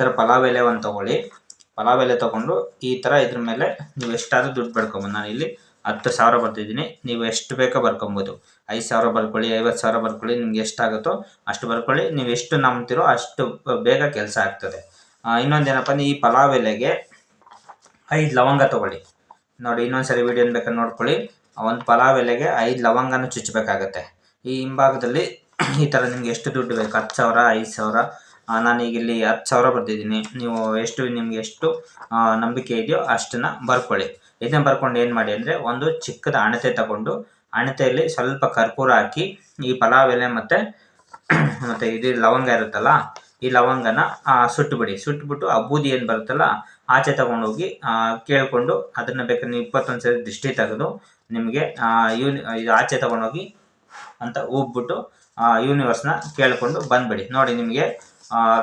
ಥರ ಪಲಾವ್ ಎಲೆ ಒಂದು ತಗೊಳ್ಳಿ. ಪಲಾವ್ ಎಲೆ ತೊಗೊಂಡು ಈ ಥರ ಇದ್ರ ಮೇಲೆ ನೀವು ಎಷ್ಟಾದರೂ ದುಡ್ಡು ಬರ್ಕೊಬೋದು. ನಾನು ಇಲ್ಲಿ ಹತ್ತು ಸಾವಿರ ಬರ್ತಿದ್ದೀನಿ ನೀವು ಎಷ್ಟು ಬೇಕೋ ಬರ್ಕೊಬೋದು. ಐದು ಸಾವಿರ ಬರ್ಕೊಳ್ಳಿ, ಐವತ್ತು ಸಾವಿರ ಬರ್ಕೊಳ್ಳಿ, ನಿಮ್ಗೆ ಎಷ್ಟಾಗುತ್ತೋ ಅಷ್ಟು ಬರ್ಕೊಳ್ಳಿ. ನೀವು ಎಷ್ಟು ನಂಬ್ತಿರೋ ಅಷ್ಟು ಬೇಗ ಕೆಲಸ ಆಗ್ತದೆ. ಇನ್ನೊಂದೇನಪ್ಪ ಅಂದ್ರೆ ಈ ಪಲಾವ್ ಎಲೆಗೆ ಐದು ಲವಂಗ ತೊಗೊಳ್ಳಿ. ನೋಡಿ, ಇನ್ನೊಂದ್ಸರಿ ವಿಡಿಯೋ ಬೇಕಾದ್ರೆ ನೋಡ್ಕೊಳ್ಳಿ. ಒಂದು ಪಲಾವ್ ಎಲೆಗೆ ಐದು ಲವಂಗನ ಚುಚ್ಚಬೇಕಾಗತ್ತೆ. ಈ ಹಿಂಭಾಗದಲ್ಲಿ ಈ ಥರ ನಿಮ್ಗೆ ಎಷ್ಟು ದುಡ್ಡು ಬೇಕು? ಹತ್ತು ಸಾವಿರ, ಐದು ಸಾವಿರ ನಾನೀಗ ಇಲ್ಲಿ ಹತ್ತು ಸಾವಿರ ಬರ್ತಿದ್ದೀನಿ ನೀವು ಎಷ್ಟು, ನಿಮ್ಗೆ ಎಷ್ಟು ನಂಬಿಕೆ ಇದೆಯೋ ಅಷ್ಟನ್ನ ಬರ್ಕೊಳ್ಳಿ. ಇದನ್ನ ಬರ್ಕೊಂಡು ಏನು ಮಾಡಿ ಅಂದರೆ ಒಂದು ಚಿಕ್ಕದ ಅಣತೆ ತಗೊಂಡು ಅಣತೆಯಲ್ಲಿ ಸ್ವಲ್ಪ ಕರ್ಪೂರ ಹಾಕಿ ಈ ಪಲಾವ್ ಎಲೆ ಮತ್ತು ಮತ್ತು ಇದು ಲವಂಗ ಇರುತ್ತಲ್ಲ, ಈ ಲವಂಗನ ಸುಟ್ಟುಬಿಡಿ ಸುಟ್ಟುಬಿಟ್ಟು ಆ ಬೂದಿ ಏನು ಬರುತ್ತಲ್ಲ, ಆಚೆ ತಗೊಂಡೋಗಿ ಕೇಳ್ಕೊಂಡು ಅದನ್ನು ಬೇಕಾದ್ರೆ ನೀವು ಇಪ್ಪತ್ತೊಂದು ಸರಿ ದೃಷ್ಟಿ ತೆಗೆದು ನಿಮಗೆ ಯೂನಿ, ಇದು ಆಚೆ ತಗೊಂಡೋಗಿ ಅಂತ ಹೋಗ್ಬಿಟ್ಟು ಯೂನಿವರ್ಸ್ನ ಕೇಳಿಕೊಂಡು ಬಂದ್ಬಿಡಿ. ನೋಡಿ ನಿಮಗೆ uh,